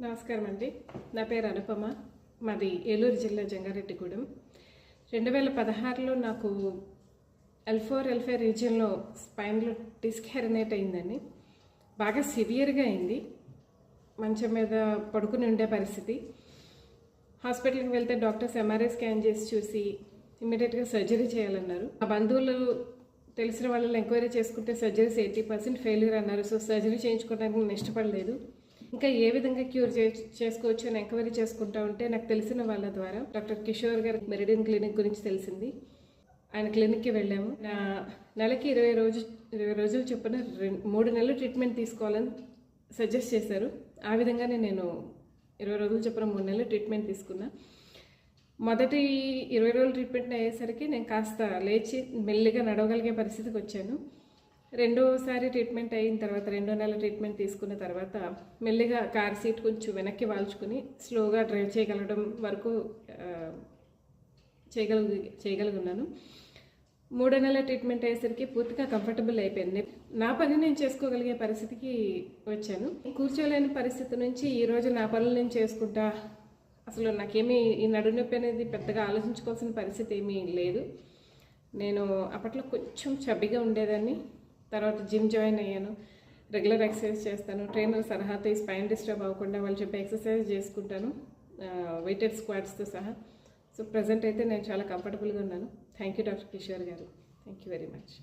నమస్కారం అండి. నా పేరు అనుపమ. మాది ఏలూరు జిల్లా జంగారెడ్డిగూడెం. రెండు వేల పదహారులో నాకు ఎల్ ఫోర్ ఎల్ ఫైవ్ రీజియన్లో స్పైన్లో డిస్క్ హెరినేట్ అయిందండి. బాగా సివియర్గా అయింది. మంచం మీద పడుకుని ఉండే పరిస్థితి. హాస్పిటల్కి వెళ్తే డాక్టర్స్ ఎంఆర్ఐ స్కాన్ చేసి చూసి ఇమ్మీడియట్గా సర్జరీ చేయాలన్నారు. ఆ బంధువులు తెలిసిన వాళ్ళని ఎంక్వైరీ చేసుకుంటే సర్జరీస్ ఎయిటీ పర్సెంట్ ఫెయిల్యూర్ అన్నారు. సో సర్జరీ చేయించుకోవడానికి నేను ఇష్టపడలేదు. ఇంకా ఏ విధంగా క్యూర్ చే చేసుకోవచ్చు అని ఎంక్వైరీ చేసుకుంటా ఉంటే నాకు తెలిసిన వాళ్ళ ద్వారా డాక్టర్ కిషోర్ గారి మెరిడియన్ క్లినిక్ గురించి తెలిసింది. ఆయన క్లినిక్కి వెళ్ళాము. నా నెలకి ఇరవై రోజు ఇరవై రోజులు చొప్పున మూడు నెలలు ట్రీట్మెంట్ తీసుకోవాలని సజెస్ట్ చేశారు. ఆ విధంగానే నేను ఇరవై రోజులు చొప్పున మూడు నెలలు ట్రీట్మెంట్ తీసుకున్నా. మొదటి ఇరవై రోజులు ట్రీట్మెంట్ అయ్యేసరికి నేను కాస్త లేచి మెల్లిగా నడవగలిగే పరిస్థితికి వచ్చాను. రెండోసారి ట్రీట్మెంట్ అయిన తర్వాత రెండో నెల ట్రీట్మెంట్ తీసుకున్న తర్వాత మెల్లిగా కార్ సీట్ కొంచెం వెనక్కి వాల్చుకుని స్లోగా డ్రైవ్ చేయగలగడం వరకు చేయగలుగు చేయగలిగి చేయగలుగున్నాను. మూడో నెల ట్రీట్మెంట్ అయ్యేసరికి పూర్తిగా కంఫర్టబుల్ అయిపోయింది. నా పని నేను చేసుకోగలిగే పరిస్థితికి వచ్చాను. కూర్చోలేని పరిస్థితి నుంచి ఈరోజు నా పనులు నేను చేసుకుంటా అసలు నాకేమీ ఈ నడునొప్పి అనేది పెద్దగా ఆలోచించుకోవాల్సిన పరిస్థితి ఏమీ లేదు. నేను అప్పట్లో కొంచెం చబ్బిగా ఉండేదాన్ని. తర్వాత జిమ్ జాయిన్ అయ్యాను. రెగ్యులర్ ఎక్సర్సైజ్ చేస్తాను. ట్రైనర్ సలహాతో ఈ స్పైన్ డిస్టర్బ్ అవ్వకుండా వాళ్ళు చెప్పే ఎక్సర్సైజ్ చేసుకుంటాను. వెయిటెడ్ స్క్వాడ్స్తో సహా. సో ప్రజెంట్ అయితే నేను చాలా కంఫర్టబుల్గా ఉన్నాను. థ్యాంక్ యూ డాక్టర్ కిషోర్ గారు. Thank you very much